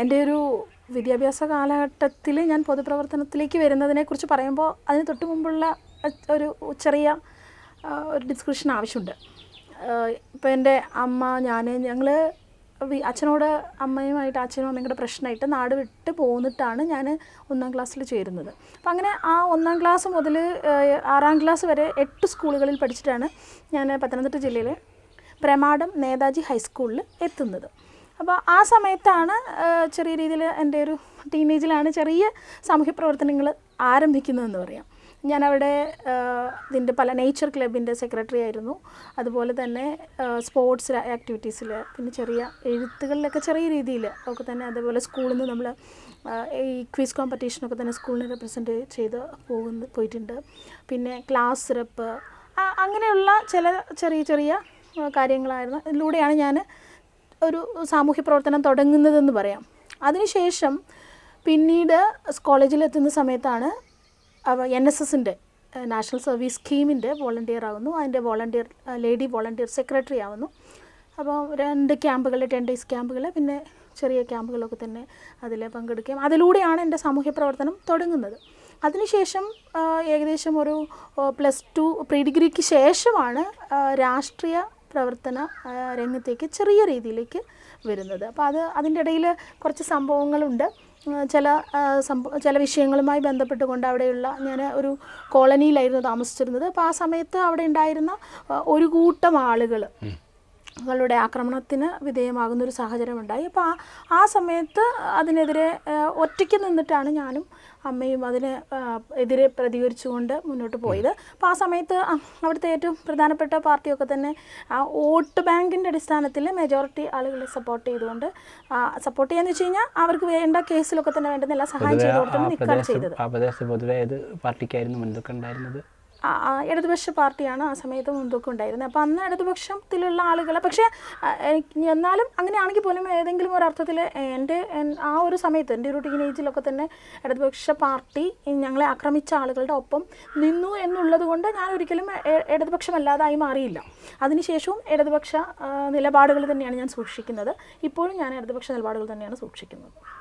എന്റെ ഒരു വിദ്യാഭ്യാസ കാലഘട്ടത്തിൽ ഞാൻ പൊതുപ്രവർത്തനത്തിലേക്ക് വരുന്നതിനെക്കുറിച്ച് പറയുമ്പോൾ അതിന് തൊട്ട് മുമ്പുള്ള ഒരു ചെറിയ ഒരു ഡിസ്ക്രിപ്ഷൻ ആവശ്യമുണ്ട്. ഇപ്പോൾ എന്റെ അമ്മ ഞാൻ ഞങ്ങൾ അച്ഛനോട് അമ്മയുമായിട്ട് അച്ഛനും അമ്മയും കൂടെ പ്രശ്നമായിട്ട് നാട് വിട്ട് പോന്നിട്ടാണ് ഞാൻ ഒന്നാം ക്ലാസ്സിൽ ചേരുന്നത്. അപ്പം അങ്ങനെ ആ ഒന്നാം ക്ലാസ് മുതൽ ആറാം ക്ലാസ് വരെ എട്ട് സ്കൂളുകളിൽ പഠിച്ചിട്ടാണ് ഞാൻ പത്തനംതിട്ട ജില്ലയിലെ പ്രമാടം നേതാജി ഹൈസ്കൂളിൽ എത്തുന്നത്. അപ്പോൾ ആ സമയത്താണ് ചെറിയ രീതിയിൽ എന്റെ ഒരു ടീനേജിലാണ് ചെറിയ സാമൂഹ്യ പ്രവർത്തനങ്ങൾ ആരംഭിക്കുന്നതെന്ന് പറയാം. ഞാനവിടെ ഇതിന്റെ പല നേച്ചർ ക്ലബിന്റെ സെക്രട്ടറി ആയിരുന്നു. അതുപോലെ തന്നെ സ്പോർട്സ് ആക്ടിവിറ്റീസിൽ പിന്നെ ചെറിയ എഴുത്തുകളിലൊക്കെ ചെറിയ രീതിയിൽ ഒക്കെ തന്നെ അതുപോലെ സ്കൂളിൽ നിന്ന് നമ്മൾ ഈ ക്വിസ് കോമ്പറ്റീഷനൊക്കെ തന്നെ സ്കൂളിനെ റെപ്രസെന്റ് ചെയ്ത് പോകുന്ന പോയിട്ടുണ്ട്. പിന്നെ ക്ലാസ് റെപ്പ് അങ്ങനെയുള്ള ചില ചെറിയ ചെറിയ കാര്യങ്ങളായിരുന്നു. ഇതിലൂടെയാണ് ഞാൻ ഒരു സാമൂഹ്യ പ്രവർത്തനം തുടങ്ങുന്നതെന്ന് പറയാം. അതിനുശേഷം പിന്നീട് കോളേജിലെത്തുന്ന സമയത്താണ് എൻ എസ് എസിന്റെ നാഷണൽ സർവീസ് സ്കീമിന്റെ വോളണ്ടിയർ ആവുന്നു. അതിന്റെ വോളണ്ടിയർ ലേഡി വോളണ്ടിയർ സെക്രട്ടറി ആവുന്നു. അപ്പോൾ രണ്ട് ക്യാമ്പുകൾ ടെൻ ഡേയ്സ് ക്യാമ്പുകൾ പിന്നെ ചെറിയ ക്യാമ്പുകളൊക്കെ തന്നെ അതിൽ പങ്കെടുക്കുകയും അതിലൂടെയാണ് എന്റെ സാമൂഹ്യ പ്രവർത്തനം തുടങ്ങുന്നത്. അതിനുശേഷം ഏകദേശം ഒരു പ്ലസ് ടു പ്രീ ഡിഗ്രിക്ക് ശേഷമാണ് രാഷ്ട്രീയ പ്രവർത്തന രംഗത്തേക്ക് ചെറിയ രീതിയിലേക്ക് വരുന്നത്. അപ്പോൾ അത് അതിന്റെ ഇടയിൽ കുറച്ച് സംഭവങ്ങളുണ്ട്. ചില സംഭവ ചില വിഷയങ്ങളുമായി ബന്ധപ്പെട്ടുകൊണ്ട് അവിടെയുള്ള ഞാൻ ഒരു കോളനിയിലായിരുന്നു താമസിച്ചിരുന്നത്. അപ്പോൾ ആ സമയത്ത് അവിടെ ഉണ്ടായിരുന്ന ഒരു കൂട്ടം ആളുകൾ ങ്ങളുടെ ആക്രമണത്തിന് വിധേയമാകുന്ന ഒരു സാഹചര്യം ഉണ്ടായി അപ്പോൾ ആ ആ സമയത്ത് അതിനെതിരെ ഒറ്റയ്ക്ക് നിന്നിട്ടാണ് ഞാനും അമ്മയും അതിന് എതിരെ പ്രതികരിച്ചുകൊണ്ട് മുന്നോട്ട് പോയത്. അപ്പോൾ ആ സമയത്ത് അവിടുത്തെ ഏറ്റവും പ്രധാനപ്പെട്ട പാർട്ടിയൊക്കെ തന്നെ ആ വോട്ട് ബാങ്കിന്റെ അടിസ്ഥാനത്തിൽ മെജോറിറ്റി ആളുകളെ സപ്പോർട്ട് ചെയ്തുകൊണ്ട് സപ്പോർട്ട് ചെയ്യാന്ന് വെച്ച് കഴിഞ്ഞാൽ അവർക്ക് വേണ്ട കേസിലൊക്കെ തന്നെ വേണ്ടുന്ന എല്ലാ സഹായം ചെയ്തു കൊടുത്താണ് ചെയ്തത്. ആ പ്രദേശത്ത് പൊതുവെ ഏത് പാർട്ടിക്കായിരുന്നു മുൻതൂക്കം ഉണ്ടായിരുന്നത്? ഇടതുപക്ഷ പാർട്ടിയാണ് ആ സമയത്ത് മുൻതൂക്കം ഉണ്ടായിരുന്നത്. അപ്പോൾ അന്ന് ഇടതുപക്ഷത്തിലുള്ള ആളുകൾ പക്ഷേ എന്നാലും അങ്ങനെയാണെങ്കിൽ പോലും ഏതെങ്കിലും ഒരു അർത്ഥത്തിൽ എന്റെ ആ ഒരു സമയത്ത് എന്റെ ഒരു ടീനേജിലൊക്കെ തന്നെ ഇടതുപക്ഷ പാർട്ടി ഞങ്ങളെ ആക്രമിച്ച ആളുകളുടെ ഒപ്പം നിന്നു എന്നുള്ളത് കൊണ്ട് ഞാൻ ഒരിക്കലും ഇടതുപക്ഷമല്ലാതായി മാറിയില്ല. അതിനുശേഷവും ഇടതുപക്ഷ നിലപാടുകൾ തന്നെയാണ് ഞാൻ സൂക്ഷിക്കുന്നത്. ഇപ്പോഴും ഞാൻ ഇടതുപക്ഷ നിലപാടുകൾ തന്നെയാണ് സൂക്ഷിക്കുന്നത്.